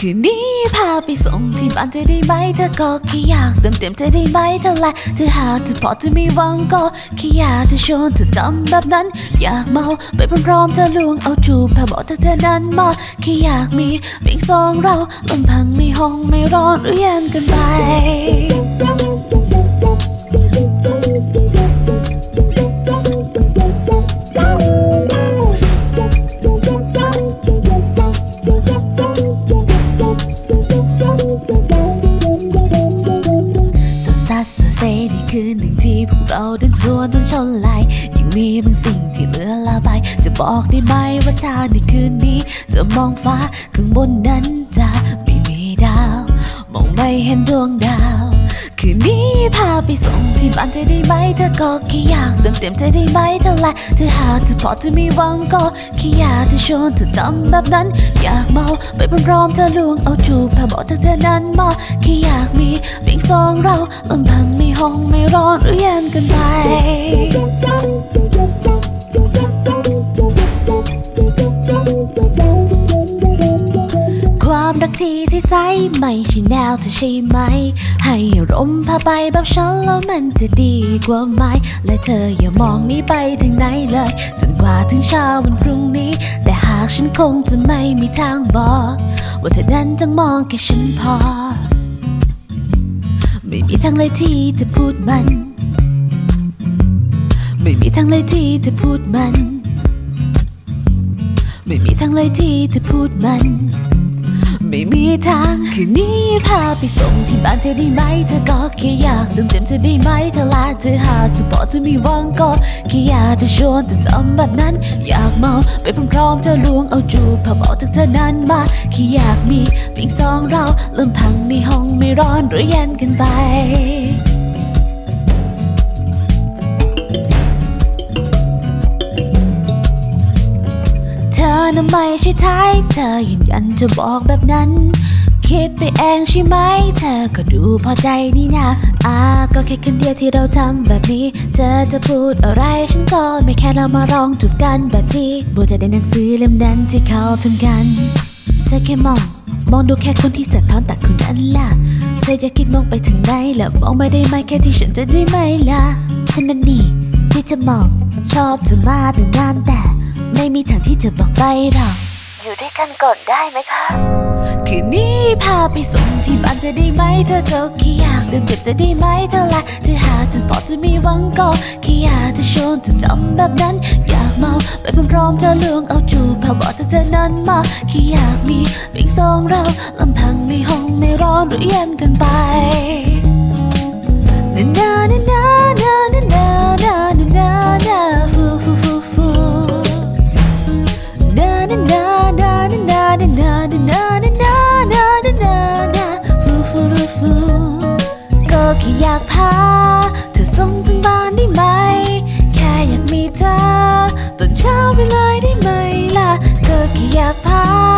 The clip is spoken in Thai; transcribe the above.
คืนนี้พาไปส่งที่บ้านจะได้ไหมเธอก็แค่อยากเติมเต็มจะได้ไหมเธอแหละเธอหาเธอพอเธอมีหวังก็แค่อยากจะชวนเธอทำแบบนั้น อยากเมาไปพร้อมๆเธอลวงเอาจูบพาบอกเธอเธอนั้นมาแค่อยากมีเพียงสองเราลำพังไม่ห้องไม่ร้อนหรือเย็นกันไป คืนหนึ่งที่พวกเราเดินสวนจนชนไหลยังมีบางสิ่งที่เหลือละไป จะบอกได้ไหมว่าชาในคืนนี้ จะมองฟ้าข้างบนนั้นจะไม่มีดาว มองไม่เห็นดวงดาว คืนนี้พาไปส่งที่บ้านเธอได้ไหมเธอก็แค่อยากเติมเต็มเธอได้ไหมเธอแหละเธอหากเธอพอเธอมีหวังก็แค่อยากจะชวนเธอทำแบบนั้น อยากเมาไปพร้อมๆเธอลวงเอาจูบพาบอกเธอเธอนั้นมาแค่อยากมีเพียงสองเราลำพังไม่ห้องไม่ร้อนหรือเย็นกันไป ความรักที่ใสๆไม่ใช่แนวเธอใช่ไหม ให้อารมพาไปแบบฉันแล้วมันจะดีกว่าไหม และเธออย่ามองนี้ไปทางไหนเลย จนกว่าถึงเช้าวันพรุ่งนี้ แต่หากฉันคงจะไม่มีทางบอก ว่าเธอนั้นต้องมองแค่ฉันพอ ไม่มีทางเลยที่จะพูดมัน ไม่มีทางเลยที่จะพูดมัน ไม่มีทางเลยที่จะพูดมัน ไม่มีทาง คืนนี้พาไปส่งที่บ้านเธอได้ไหม เธอก็แค่อยากเติมเต็มเธอได้ไหมเธอลาเธอหาเธอบอกเธอมีหวังก็แค่อยากจะชวนเธอทำแบบนั้น อยากเมาไปพร้อมๆเธอลวงเอาจูบพาบอกถึงเธอนั้นมาแค่อยากมีเพียงสองเราเริ่มพังในห้องไม่ร้อนหรือเย็นกันไป น่ะไม่ใช่ไทยเธอยืนยันจะบอกแบบนั้น คิดไปเองใช่ไหม เธอก็ดูพอใจนี่นะอ่าก็แค่คนเดียวที่เราทำแบบนี้ เธอจะพูดอะไรฉันก็ไม่แค่เรามาลองจูบกันแบบที่บัวจะได้หนังสือเล่มนั้นที่เขาทำกัน เธอแค่มอง มองดูแค่คนที่สะท้อนแต่คนนั้นล่ะ เธออย่าคิดมองไปทางไหนล่ะมองไม่ได้ไหมแค่ที่ฉันจะได้ไหมล่ะ ฉันนั่นนี่ที่จะมองชอบเธอมาตั้งนานแต่ ไม่มีทางที่จะบอกไปหรอก อยู่ด้วยกันก่อนได้ไหมคะ คืนนี้พาไปส่งที่บ้านจะได้ไหมเธอก็แค่อยากเดินเก็บจะได้ไหมเธอละเธอหาเธอบอกเธอมีหวังก็แค่อยากจะชวนเธอทำแบบนั้น อยากเมาไปพร้อมๆเธอลวงเอาจูบพาบอกเธอเธอนั้นมาแค่อยากมีเพียงสองเราลำพังในห้องไม่ร้อนหรือเย็นเกันไป ค่อยากพาเธอส่งถึงบ้านได้ไหม แค่อยากมีเธอตอนเช้าไปเลยได้ไหมล่ะเก็แค่อยากพา